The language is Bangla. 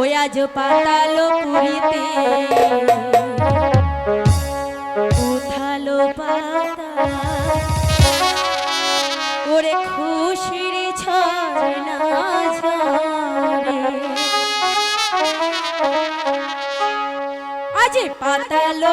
ওই আজ পাতাল পুরীতে। উঠালো পাতা। ওরে খুশির ছড়না ঝরে। আজ পাতালো